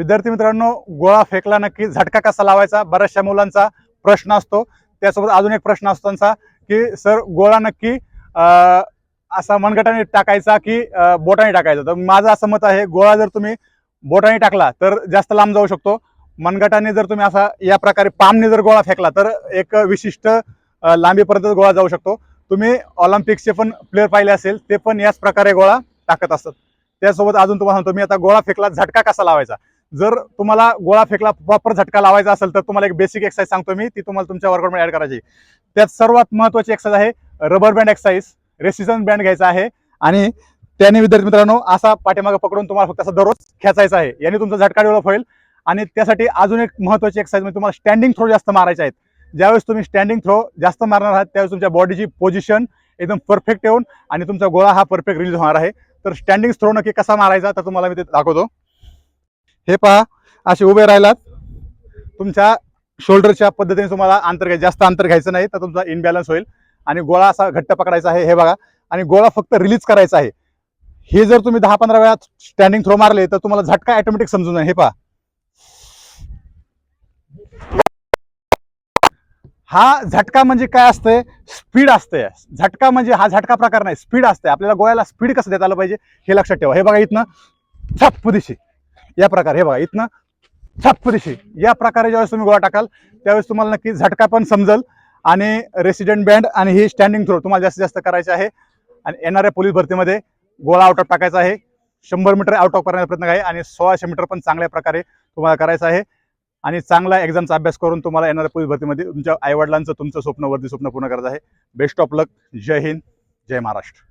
विद्यार्थी मित्रांनो गोळा फेकला नक्की झटका कसा लावायचा? बऱ्याचशा मुलांचा प्रश्न असतो. त्यासोबत अजून एक प्रश्न असतो त्यांचा की सर गोळा नक्की असा मनगटाने टाकायचा की बोटाने टाकायचा? तर माझं असं मत आहे गोळा जर तुम्ही बोटाने टाकला तर जास्त लांब जाऊ शकतो. मनगटाने जर तुम्ही असा या प्रकारे पामने जर गोळा फेकला तर एक विशिष्ट लांबीपर्यंत गोळा जाऊ शकतो. तुम्ही ऑलिम्पिक्सचे पण प्लेअर पाहिले असेल ते पण याच प्रकारे गोळा टाकत असतात. त्यासोबत अजून तुम्हाला सांगतो मी आता गोळा फेकला झटका कसा लावायचा? जर तुम्हाला गोळा फेकला प्रॉपर झटका लावायचा असेल तर तुम्हाला एक बेसिक एक्सरसाइज सांगतो मी ती तुम्हाला तुमच्या वर्कआउटमध्ये ऍड करायची. त्यात सर्वात महत्वाची एक्सरसाइज आहे rubber band exercise resistance band घ्यायचा आहे. आणि त्याने विद्यार्थी मित्रांनो असा पाठीमागे पकडून तुम्हाला फक्त असं दररोज खेचायचा आहे. याने तुमचा झटका डेव्हलप होईल. आणि त्यासाठी अजून एक महत्वाची एक्सरसाइज म्हणजे तुम्हाला स्टँडिंग थ्रो जास्त मारायचे आहेत. ज्यावेळेस तुम्ही स्टँडिंग थ्रो जास्त मारणार आहात त्यावेळेस तुमच्या बॉडीची पोझिशन एकदम परफेक्ट येऊन आणि तुमचा गोळा हा परफेक्ट रिलीज होणार आहे. तर स्टँडिंग थ्रो नक्की कसा मारायचा तर तुम्हाला मी ते दाखवतो. हे पहा असे उभे राहिलात. तुमच्या शोल्डरच्या पद्धतीने तुम्हाला अंतर घ्यायचं. जास्त अंतर घ्यायचं नाही तर तुमचा इनबॅलन्स होईल. आणि गोळा असा घट्ट पकडायचा आहे हे बघा. आणि गोळा फक्त रिलीज करायचा आहे. हे जर तुम्ही दहा पंधरा वेळा स्टँडिंग थ्रो मारले तर तुम्हाला झटका ऑटोमॅटिक समजून जाईल. हे पहा. हा झटका म्हणजे काय असतंय? स्पीड असते झटका म्हणजे हा झटका प्रकार नाही. स्पीड असते आपल्याला गोळ्याला स्पीड कसं देता आलं पाहिजे हे लक्षात ठेवा. हे बघा इथनं. छप्प दिशी या प्रकारे. हे बघा इथनं छप्प दिशी या प्रकारे ज्यावेळेस तुम्ही गोळा टाकाल त्यावेळेस तुम्हाला नक्की झटका पण समजल आणि रेसिडेंट बँड आणि ही स्टँडिंग थ्रो तुम्हाला जास्तीत जास्त करायचे आहे. आणि येणाऱ्या पोलीस भरतीमध्ये गोळा आउट ऑफ टाकायचा आहे. शंभर मीटर आउट ऑफ करण्याचा प्रयत्न आहे आणि सोळाशे मीटर पण चांगल्या प्रकारे तुम्हाला करायचं आहे. आणि चांगला एक्झामचा अभ्यास करून तुम्हाला येणाऱ्या पोलीस भरतीमध्ये तुमच्या आईवडिलांचं तुमचं स्वप्न वर्दी स्वप्न पूर्ण करायचं आहे. बेस्ट ऑफ लक जय हिंद. जय महाराष्ट्र.